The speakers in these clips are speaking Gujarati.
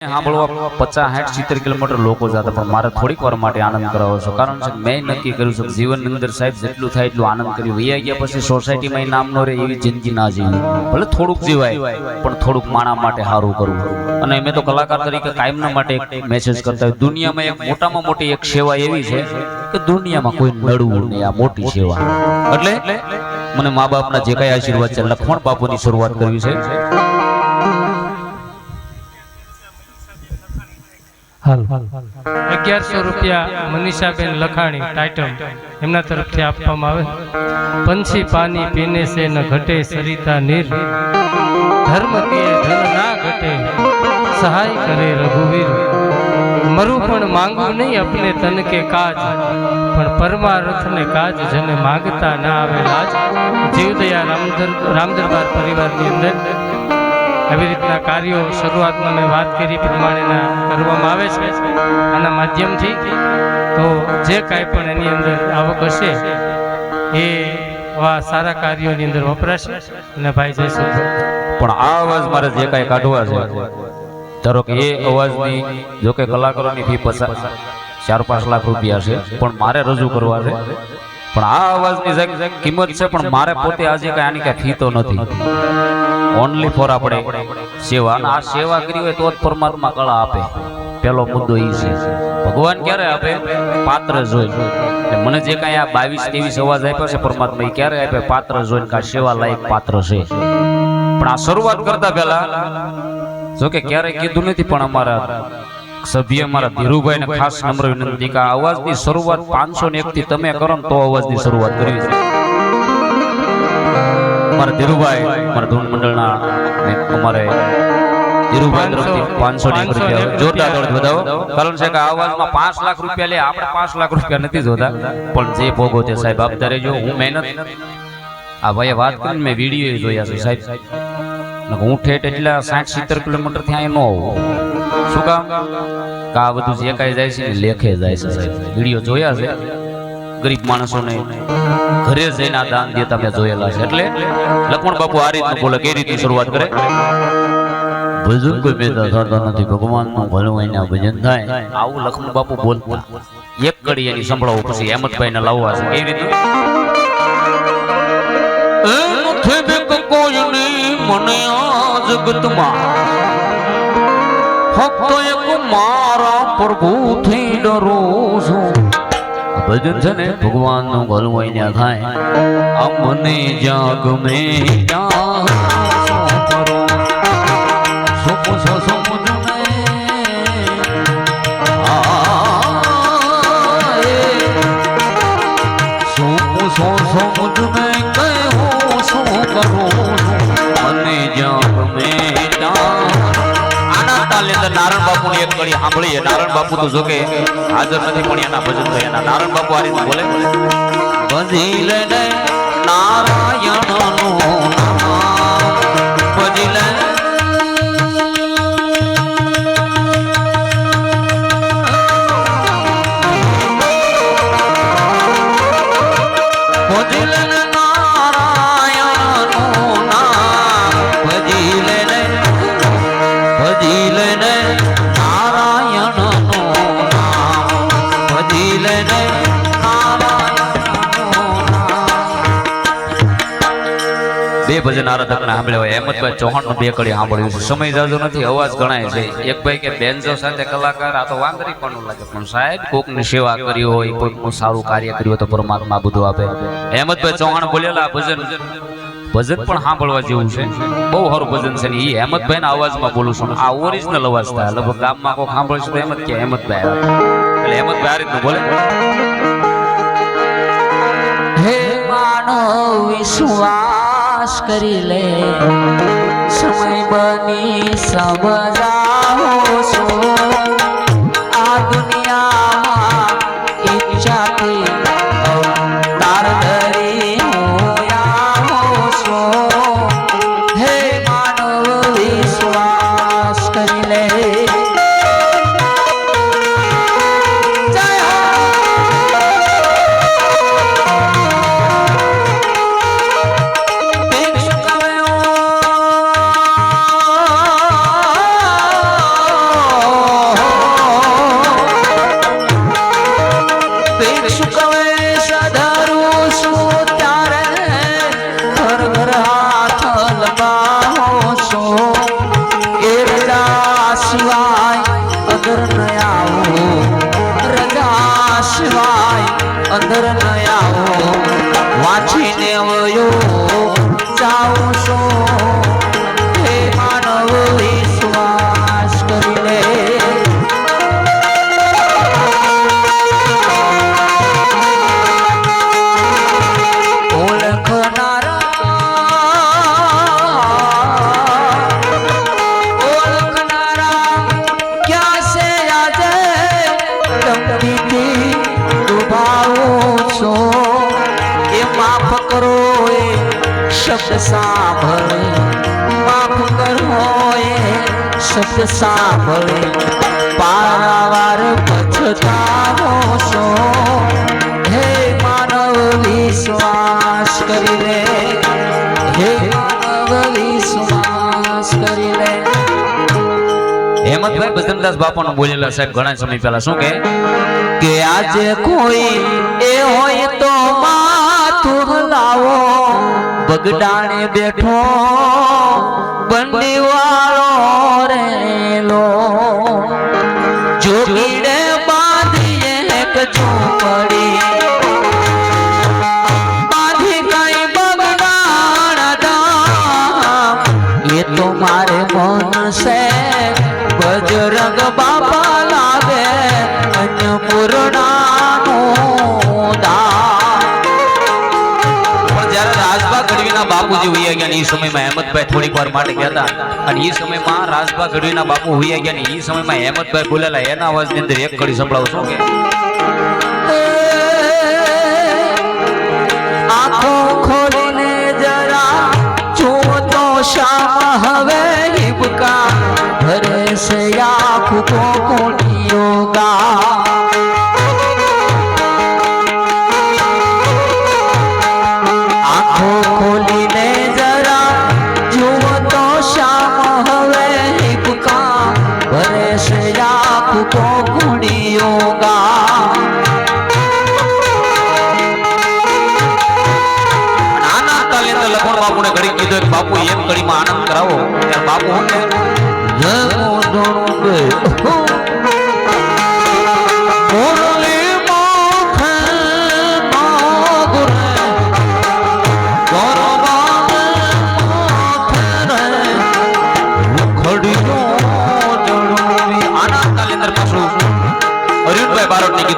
પચાસ, સાઠ, સિત્તેર કિલોમીટર લોકો જતા, પણ મારે થોડીક વાર માટે આનંદ કરાવો છો. કારણ છે મેં નક્કી કર્યું છે જીવનની અંદર સાહેબ જેટલું થાય એટલું આનંદ કર્યું વૈયા ગયા પછી સોસાયટીમાં નામ ન રહે, એવી જિંદગી ના જીવી. ભલે થોડુંક જીવાય, પણ થોડુંક માણા માટે સારું કરવું. અને મેં તો કલાકાર તરીકે કાયમના માટે એક મેસેજ કરતા હોય. દુનિયામાં એક મોટામાં મોટી એક સેવા એવી છે કે દુનિયામાં કોઈ નડવું નહીં, આ મોટી સેવા. એટલે મને મા બાપના જે કઈ આશીર્વાદ છે, લખમણ બાપુની શરૂઆત કરવી છે. અગિયારસો રૂપિયા મનીષાબેન લખાણી ટાઇટમ એમના તરફથી આપવામાં આવે. પંછી પાણી પીને સે ન ઘટે સરિતા નીર. ધર્મ કે ધન ના ઘટે, સહાય કરે રઘુવીર. મરું પણ માંગવું નહીં અપને તન કે કાજ, પણ પરમાર્થ ને કાજ જને માંગતા ના આવે લાજ. જીવદયા રામદર રામદરબાર પરિવારની અંદર આવી રીતના કાર્યો શરૂઆતમાં મેં વાત કરી પ્રમાણેના કરવામાં આવે છે આના માધ્યમથી. તો જે કાંઈ પણ એની અંદર આવક હશે એ આ સારા કાર્યોની અંદર વપરાશે અને ભાઈ જયસુખ પણ આ અવાજ મારે જે કાંઈ કાઢવા છે, ધારો કે એ અવાજની જો કે કલાકારોની ફી પચાસ ચાર પાંચ લાખ રૂપિયા છે, પણ મારે રજૂ કરવા છે. પણ આ અવાજની કિંમત છે, પણ મારે પોતે આજે કઈ આની કઈ ફી તો નથી. ઓનલી ફોર આપણે સેવા. અને આ સેવા કરી હોય તો જ પરમાત્મા કળા આપે. પેલો મુદ્દો એ છે. ભગવાન ક્યારે આપે? પાત્ર જોઈ મને જે કાંઈ આ બાવીસ, ત્રેવીસ અવાજ આપ્યો છે, પરમાત્મા એ ક્યારે આપે? પાત્ર જોઈને કે સેવા લાયક પાત્ર છે. પણ આ શરૂઆત કરતા પહેલા જો કે ક્યારેય કીધું નથી, પણ અમારા સભ્ય અમારા ધીરુભાઈને ખાસ નમ્ર વિનંતી કે અવાજની શરૂઆત પાંચસો ને એક થી તમે કરો તો અવાજની શરૂઆત કરવી છે. અમારા ધીરુભાઈ અમારા ધૂન મંડળના અમારે ધીરુભાઈ તરફથી પાંચસો ને રૂપિયા જોરદાર દોડ વધાવો. કારણ છે કે આ પાંચ લાખ રૂપિયા લે આપણે પાંચ લાખ રૂપિયા નથી જોતા. પણ જે ભોગો તે સાહેબ આપતા રહેજો હું મહેનત આ ભાઈએ વાત કરીને મેં વીડિયો જોયા છે સાહેબ. હું ઠેઠ એટલા સાઠ સિત્તેર કિલોમીટરથી અહીં ન આવું શું કામ? કા બધું જે કાંઈ જાય છે લેખે જાય છે સાહેબ. વીડિયો જોયા છે. ગરીબ માણસોને ઘરે જઈને આ દાન દેતા મેં જોયેલા છે. એટલે લક્ષ્મણ બાપુ આ રીતનું બોલે કઈ રીતની શરૂઆત કરે. ભજન કોઈ પેદા થતા નથી ભગવાનનું ભલું એના ભજન થાય. આવું લક્ષ્મણ બાપુ બોલતા. એક કડી એની સંભળાવો પછી હેમંતભાઈ ને લાવવા છે. કેવી રીતે એ નથી બીક કોઈની મને આ જગતમાં ફક્ત એક મારા પ્રભુથી ડરું છું. આ ભજન છે ને, ભગવાનનું ભલું હોય ત્યાં થાય અમને મને જ્યાં ગમે ત્યાં સોંપરો. સોંપો છો સોંપો છો ને. બાપુ સાંભળીએ. નારાયણ બાપુ તો જોકે હાજર નથી, પણ એના ભજન થયા નારાયણ બાપુ આ રીતે બોલે. ભજી લે ને નારાયણ ભજન આરાધકના સાંભળ્યા હોય. હેમંતભાઈ ચૌહાણનું બે કડી સાંભળ્યું સમય જાજો નથી, અવાજ ગણાય છે. એક ભાઈ કે, બેનજો સાથે કલાકાર, આ તો વાંદરી પણ લાગે. પણ સાહેબ, કોકની સેવા કરી હોય કોઈકનું સારું કાર્ય કર્યું હોય તો પરમાત્મા બધું આપે. હેમંતભાઈ ચૌહાણ બોલેલા ભજન ભજન પણ સાંભળવા જેવું છે. બહુ સારું ભજન છે ને એ હેમંતભાઈ ના અવાજમાં બોલું છું. આ ઓરિજિનલ અવાજ થાય. લગભગ ગામમાં કોઈ સાંભળશે તો હેમંત કે હેમંતભાઈ એટલે હેમંતભાઈ આ રીતનું બોલે. હે માનવ વિશ્વાસ કરી લે. સમય બની સમજાવો શબ્દ સાંભળે પારાવાર પછતાવો છો. હે માનવ વિશ્વાસ કરી લે હે માનવ વિશ્વાસ કરી લે હેમંતભાઈ બજરંગદાસ બાપાનું બોલેલા સાહેબ ઘણા સમય પહેલા. શું કે? કે આજે કોઈ એ હોય તો માથું હલાવો બગડાણે બેઠો બંડીવાળો રેલો જોગીડે બાંધીએ એક ઝૂંપડી. એ સમયમાં હેમંતભાઈ થોડીક વાર માટે ગયા હતા. અને એ સમયમાં રાજભા ગઢવીના બાપુ હોઈ ગયા ને એ સમયમાં હેમંતભાઈ બોલેલા, એના અવાજની અંદર એક કડી સંભળાવું, શું કે? આંખો ખોલીને જરા જુઓ તો શામ હવે હિબકા. ભરે છે આખું કોકુણીઓ ગા.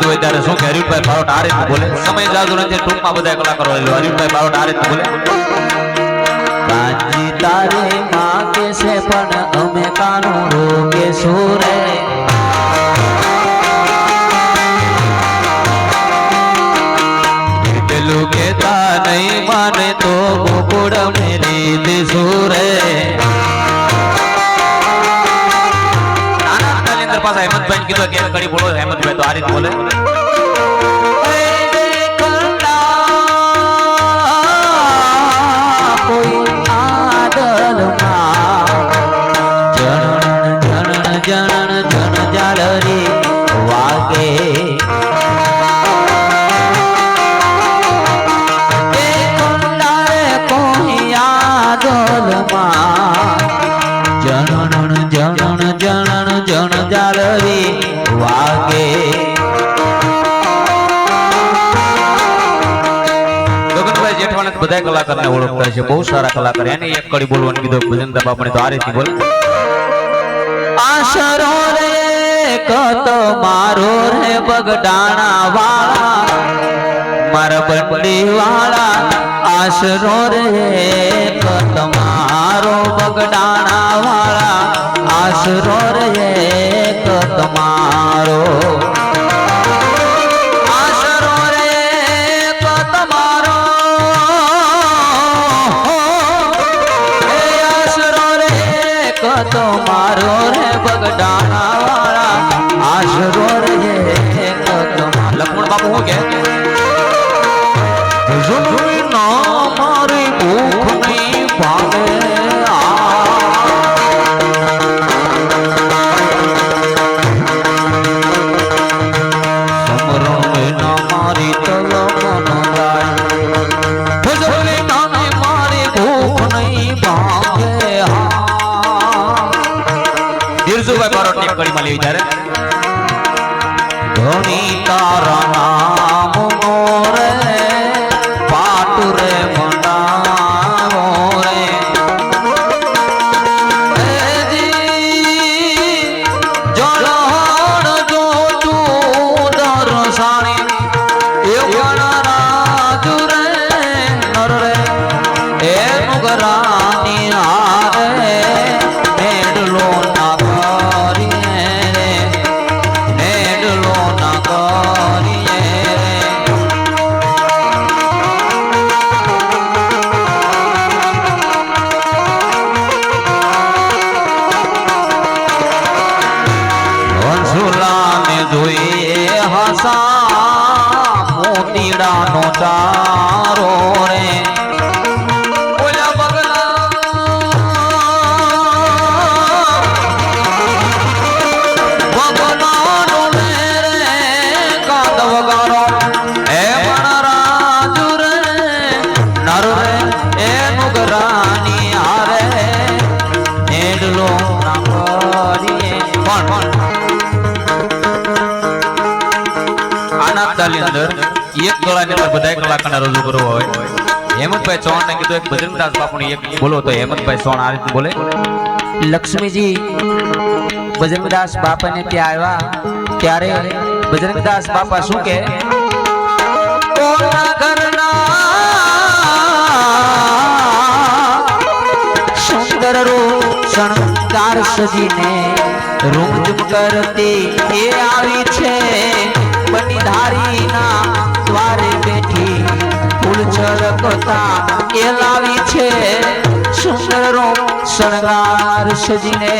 કીધું હોય ત્યારે શું કે હરીફભાઈ બારોટ આ રીતે બોલે. સમય જાજો નથી ટૂંકમાં બધા કલાકારો હોય. હરીફભાઈ બારોટ આ રીતે બોલે. કાંજી તારે માગે છે પણ અમે કાનું રોકે સુરે પેલું કેતા નહીં માને તો ગોકુળ મેરી દિશુરે કીધું કે કડી બોલો હેમંતભાઈ તો આ રીતે બોલે. કલાકારને ઓળખતા છે બહુ સારા કલાકાર એને એક કડી બોલવાનું કીધું ભજનતા બાપાને તો આ રીતે બોલે આશરો રે કત મારો રે બગડાણા વાળા મારા બંડી વાળા આશરો રે કત મારો બગડાણા વાળા આશરો રે કત મારો કતો મારો રે બગડાણા વાળા આશરો રે લખમણ બાપુ હું કે? મારી ભૂખ એ ગણરાજુ તાલની અંદર એક ગળાની અંદર બધા કલાકારને રજૂ કરવો હોય. હેમંતભાઈ ચૌહાણ ને કીધું, એક બજરંગદાસ બાપુની એક બોલો. તો હેમંતભાઈ ચૌહાણ આ રીતે બોલે, લક્ષ્મીજી બજરંગદાસ બાપાને ત્યાં આવ્યા? ત્યારે બજરંગદાસ બાપા શું કે કોના ઘરના સુંદર રૂપ શણગાર સજીને રૂમ કરતી એ આવી છે. બનિધારીના દ્વારે બેઠી ફૂલ છલકતા એ લાવી છે. સુંદર રૂમ શણગાર સજીને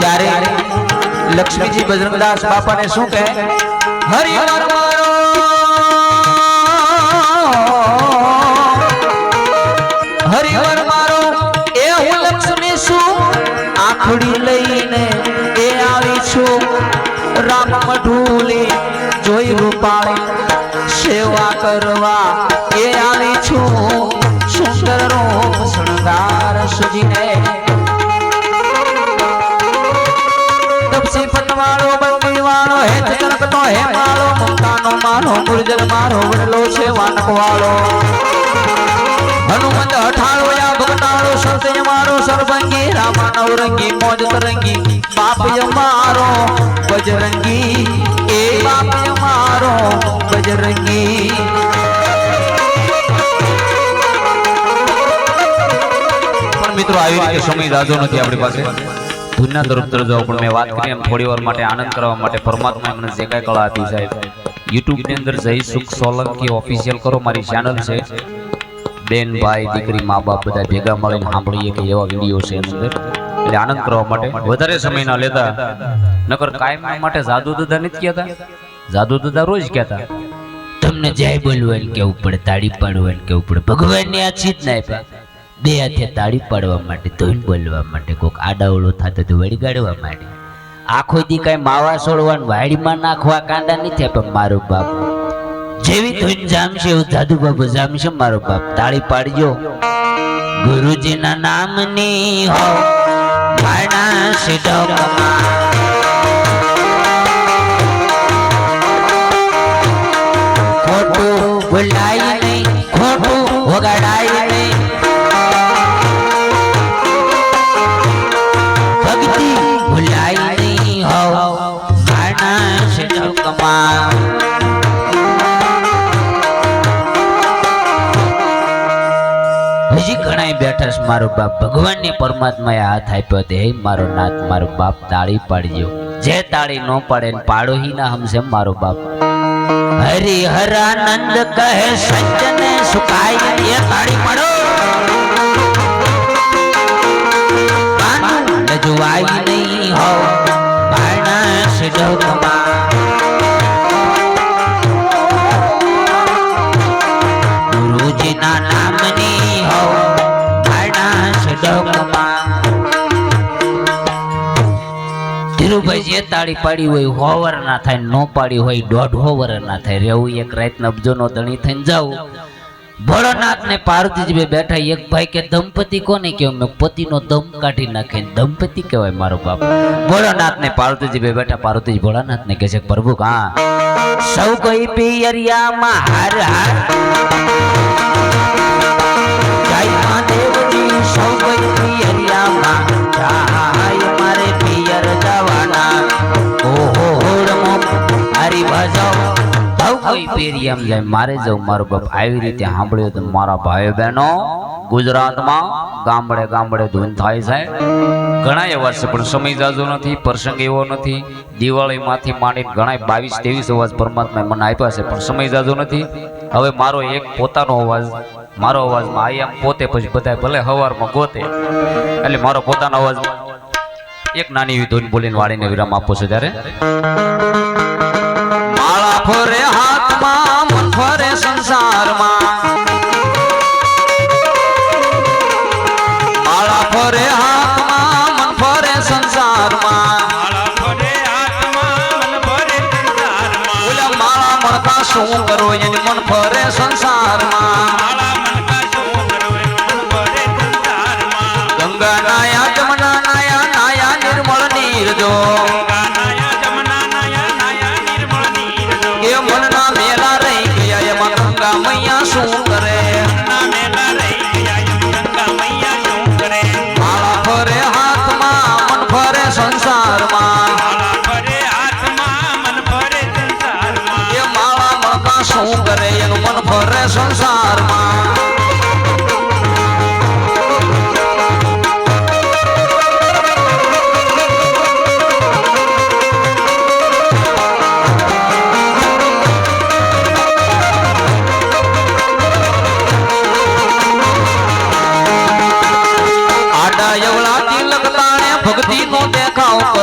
ત્યારે લક્ષ્મીજી બજરંગદાસ બાપાને શું કહે? હરિહર મારો હરિહર મારો, એ હું લક્ષ્મી છું. આખડી લઈને એ આવી છું. રામ મઢુલી જોઈ રૂપાળી સેવા કરવા એ આવી છું. સુંદર રૂપ શણગાર સુજીને. તપસી પતવાળો બંગીવાળો હે મારો ગુર્જર મારો, વડલો છે વાનકવાળો. હનુમંત હઠાળો યા ભગતાળો સરસૈ મારો સર્વંગી રામા નવરંગી મોજ તરંગી, બાપય મારો બજરંગી, એ બાપય મારો બજરંગી. મિત્રો, આવી રીતે સમય રાજો નથી આપણી પાસે. દુનિયા તરફ તરફ જાઓ, પણ મેં વાત કરી એમ થોડી વાર માટે આનંદ કરવા માટે પરમાત્મા એમને જે કાંઈ કળા આપી સાહેબ. યુટ્યુબની અંદર જય સુખ સોલંકી ઓફિશિયલ કરો, મારી ચેનલ છે. બેન ભાઈ દીકરી મા બાપ બધા ભેગા મળીને સાંભળીએ કે એવા વીડિયો છે એટલે આનંદ કરવા માટે વધારે સમય ના લેતા, નકર કાયમ માટે જાદુ દાદા નથી કહેતા. જાદુ દાદા રોજ કહેતા, તમને જય બોલવાનું કેવું પડે, તાળી પાડવાનું કેવું પડે. ભગવાનની આ ચીજ ના બે હાથે તાળી પાડવા માટે, ધોઈને બોલવા માટે કોઈક આડાવડો થતો તો વળગાડવા માટે આખો દી કઈ માવા છોડવાનું વાડીમાં નાખવા કાંડા નથી પણ મારું બાપ. જેવી ધોઈને જામશે એવું દાદુ બાબુ જામશે મારો બાપ. તાળી પાડજો. ગુરુજીના નામની હો માણસ ડોકમાં ખોટું ભૂલાય નહીં, ખોટું વગાડાય મારો બાપ ભગવાનની પરમાત્માએ હાથ આપ્યો તે. હે મારો નાથ, મારો બાપ તાળી પાડજો. જે તાળી ન પાડે ને પાડો હી ના હમશે મારો બાપ. હરિહરાનંદ કહે, સજ્જને સુખાય એ તાળી પાડો. કાન લજવાય નહીં હો. માણસ ડોકમાં જે પાડી હોય, હોવર ના થાય, નો પાડી હોય, દોઢ હોવર ના થાય. રેવું એક રાત નબજો નો ધણી થઈને જાવ ભોળાનાથ ને પાર્વતીજી બેઠા, એક ભાઈ કે, દંપતિ કોને કહેવાય? મેં પતિનો દમ કાઢી નાખે દંપતી કહેવાય મારો બાપ. ભોળાનાથ ને પાર્વતીજી બેઠા, પાર્વતીજી ભોળાનાથ ને કહે છે પ્રભુ, હા. સૌ કોઈ પિયરિયામાં, હાર હાર. સૌ પેરી એમ જાય, મારે જવું મારો બાપ આવી રીતે સાંભળ્યો તો મારા ભાઈ બહેનો, ગુજરાતમાં ગામડે ગામડે ધૂન થાય છે. ઘણા એવા છે, પણ સમય જાજો નથી, પ્રસંગ એવો નથી. દિવાળીમાંથી માંડીને ઘણા બાવીસ, ત્રેવીસ અવાજ પરમાત્માએ મને આપ્યા છે, પણ સમય જાજો નથી. હવે મારો એક પોતાનો અવાજ, મારો અવાજમાં આઈ આમ પોતે પછી બધા ભલે હવારમાં ગોતે. એટલે મારો પોતાનો અવાજ એક નાની એવી ધૂન બોલીને વાળીને વિરામ આપો છો ત્યારે. માળા ફરે હાથમાં নির্দোষ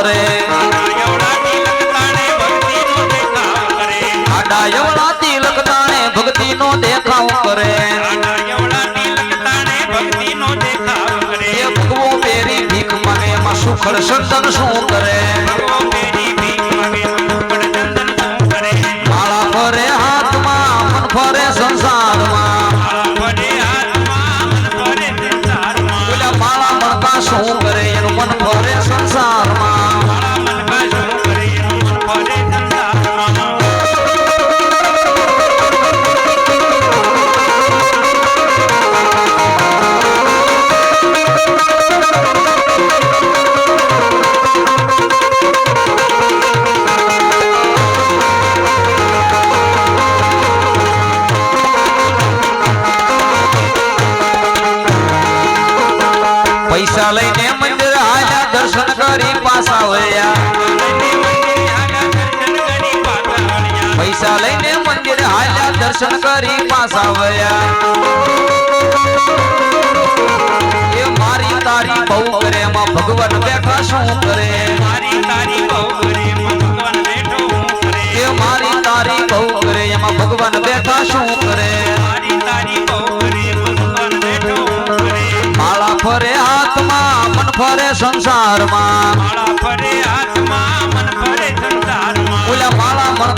કરે. આડા એવડા તિલક તાણે ભક્તિ નો દેખાવ કરે. ભગવો પેરી ભીખ મને એમાં સુખડ સંતન શું કરે? દર્શન કરી પાછા વળ્યા એ મારી તારી બહુ કરે એમાં ભગવાન બેઠા શું કરે? એ મારી તારી બહુ કરે એમાં ભગવાન બેઠા શું કરે? માળા ફરે હાથમાં મન ફરે સંસારમાં. ઓલા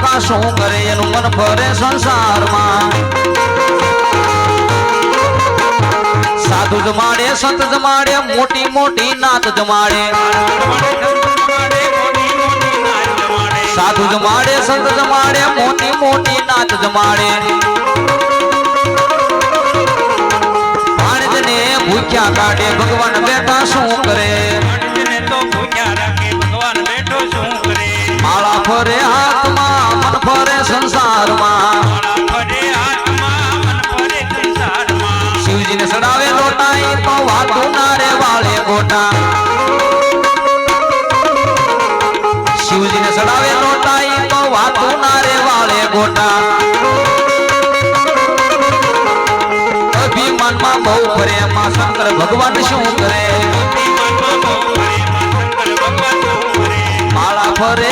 માળા શું કરે, એનું મન ફરે સંસારમાં. સાધુ જમાડે, સંત જમાડે, મોટી મોટી નાત જમાડે. સાધુ જમાડે, સંત જમાડે, મોટી મોટી નાત જમાડે. ભૂખ્યા કાઢે, ભગવાન બેઠા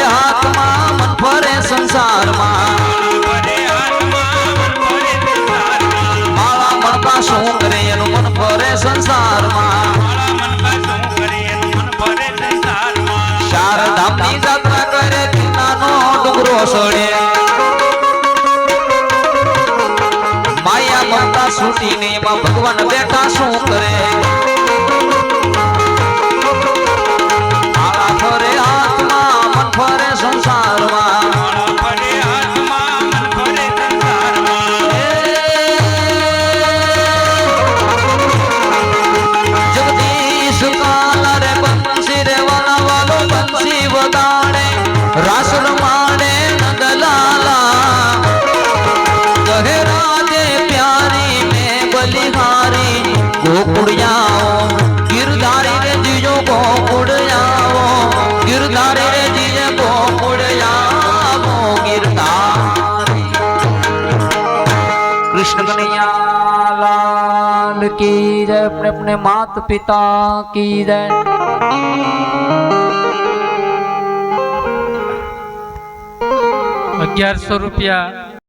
હાથમાં મન ફરે સંસારમાં. માળા મળતા શું કરે એનું મન ફરે સંસારમાં. સડે માયા મમતા સુધી ને એમાં ભગવાન બેઠા શું માત પિતા કી જય અગિયારસો રૂપિયા